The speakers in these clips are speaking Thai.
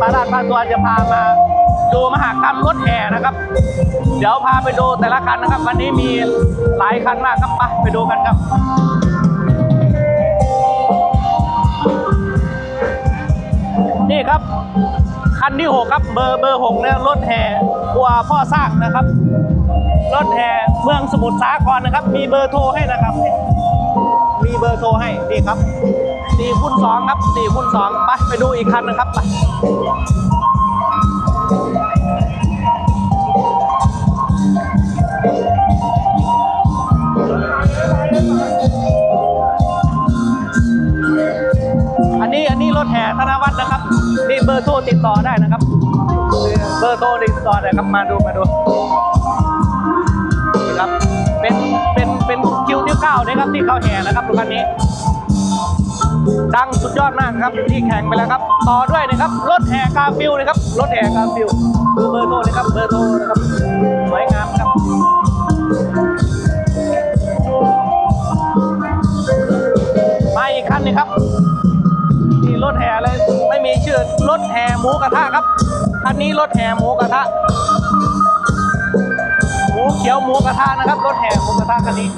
ปาราดพาตัวจะพามาดูมหากรรมรถแห่นะครับ เดี๋ยวพาไปดูแต่ละคันนะครับ วันนี้มีหลายคันมากครับไปไปดูกันครับนี่ครับ คันที่หกครับเบอร์เบอร์หกเนี่ยรถแห่กัวพ่อสร้างนะครับ รถแห่เมืองสมุทรสาครนะครับ มีเบอร์โทรให้นะครับ มีเบอร์โทรให้นี่ครับ สี่คูณสองครับสี่คูณสองไปไปดูอีกคันนะครับไปอันนี้อันนี้รถแห่ธนวัฒน์นะครับ นี่เบอร์โทรติดต่อได้นะครับ เบอร์โทรติดต่อได้ครับมาดูมาดูนะครับเป็นเป็นเป็นคิวที่เก้านี่ครับที่เขาแห่นะครับรถคันนี้ ดังสุดยอดมากครับที่แข่งไปแล้วครับ ต่อด้วยนะครับรถแห่กาฟิลนะครับรถแห่กาฟิลดูเบอร์โทรนะครับเบอร์โทรนะครับสวยงามครับมาอีกคันหนึงครับนี่รถแห่เลยไม่มีชื่อรถแห่หมูกระทะครับคันนี้รถแห่หมูกระทะหมูเขียวหมูกระทะนะครับรถแห่หมูกระทะคันนี้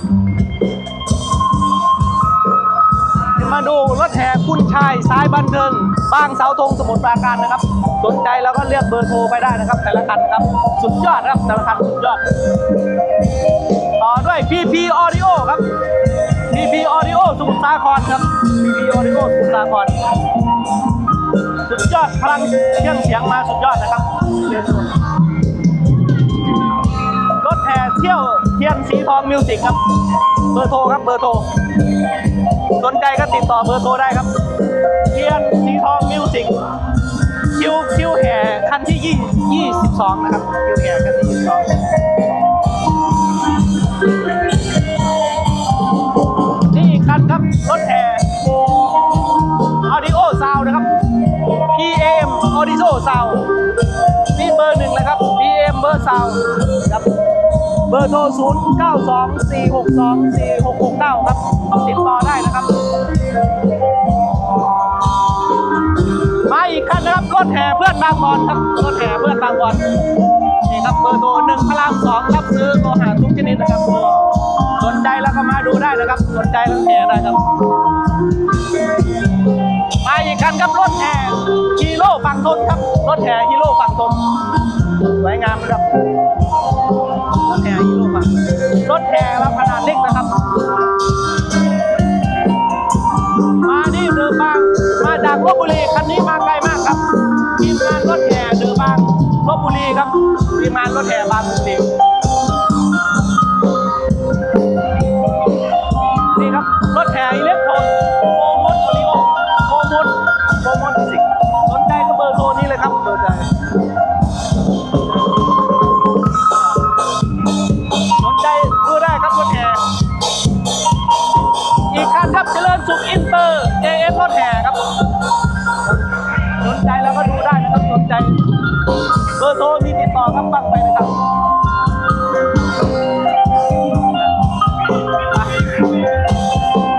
มาดูรถแห่คุณชายสายบันเทิงบางเสาธงสมุทรปราการนะครับ สนใจแล้วก็เรียกเบอร์โทรไปได้นะครับ แต่ละคันครับสุดยอดครับแต่ละคันสุดยอด ต่อด้วย PP Audio ครับ PP Audio สมุทรสาครครับ PP Audio สมุทรสาครสุดยอดพลังเครื่องเสียงมาสุดยอดนะครับรถแห่เที่ยวเทียนสีทองมิวสิกครับ เบอร์โทรครับเบอร์โทร สนใจก็ติดต่อเบอร์โทรได้ครับเทียนสีทองมิวสิกคิวคิวแห่คันที่ยี่ยี่สิบสองนะครับคิวแห่คันที่ยี่สิบสองนี่คันครับรถแห่ Audio Sound นะครับ PAM Audio Sound นี่เบอร์หนึ่งเลยครับ PM เบอร์ Sound ครับ บอร์โทร 0 9 2 4 6 2 4 6 6 9 ครับติดต่อได้นะครับ มาอีกคันนะครับรถแห่เพื่อนบางบอนครับรถแห่เพื่อนบางบอนนี่ครับเบอร์โทรหนึ่งพระรามสองรับซื้อโลหะทุกชนิดนะครับสนใจแล้วก็มาดูได้นะครับ สนใจแล้วแห่ได้ครับ มาอีกคันครับรถแห่ฮีโร่ฝั่งทนครับรถแห่ฮีโร่ฝั่งทนสวยงามนะครับ จากลบบุรีคันนี้มาไกลมากครับทีมงานรถแห่เดือบางลบบุรีครับทีมงานรถแห่บางบุรี ร์โทรมีติดต่อครับบ้างไปนะครับ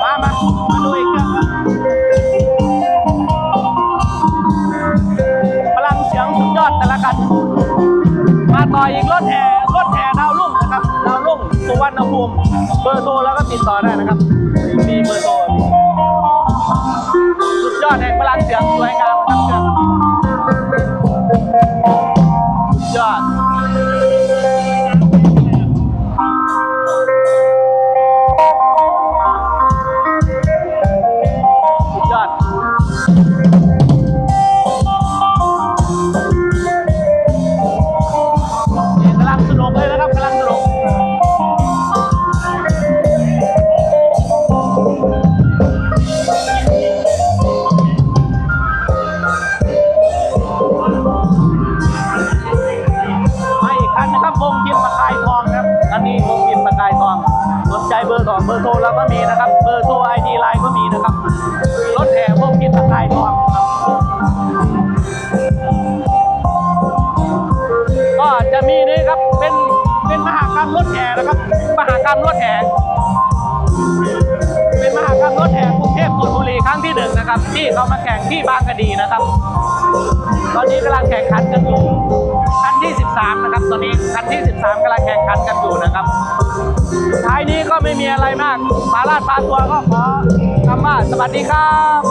มามามาดูอีกเครื่องครับพลังเสียงสุดยอดแต่ละคันมาต่ออีกรถแห่รถแห่ดาวรุ่งนะครับดาวรุ่งสุวรรณภูมิเบอร์โทรแล้วก็ติดต่อได้นะครับมีเบอร์โทรสุดยอดแห่งพลังเสียงสวยงามนะครับ นะครับอันนี้วงพิมพ์ประกายทองสนใจเบอร์สองเบอร์โทรแล้วก็มีนะครับ เบอร์โทรไอดีไลน์ก็มีนะครับรถแห่วงพิมพ์ประกายทองก็จะมีนี่ครับเป็นเป็นมหากรรมรถแห่นะครับ มหากรรมรถแห่เป็นมหากรรมรถแห่กรุงเทพธนบุรีครั้งที่หนึ่งนะครับ ที่เขามาแข่งที่บางกะดีนะครับก็อนนี้กำลังแข่งขันกันอยู่ คันที่ 13 นะครับ ตอนนี้คันที่ 13กำลังแข่งขันกันอยู่นะครับท้ายนี้ก็ไม่มีอะไรมากปาลาดปาตัวก็ขอคำว่าสวัสดีครับ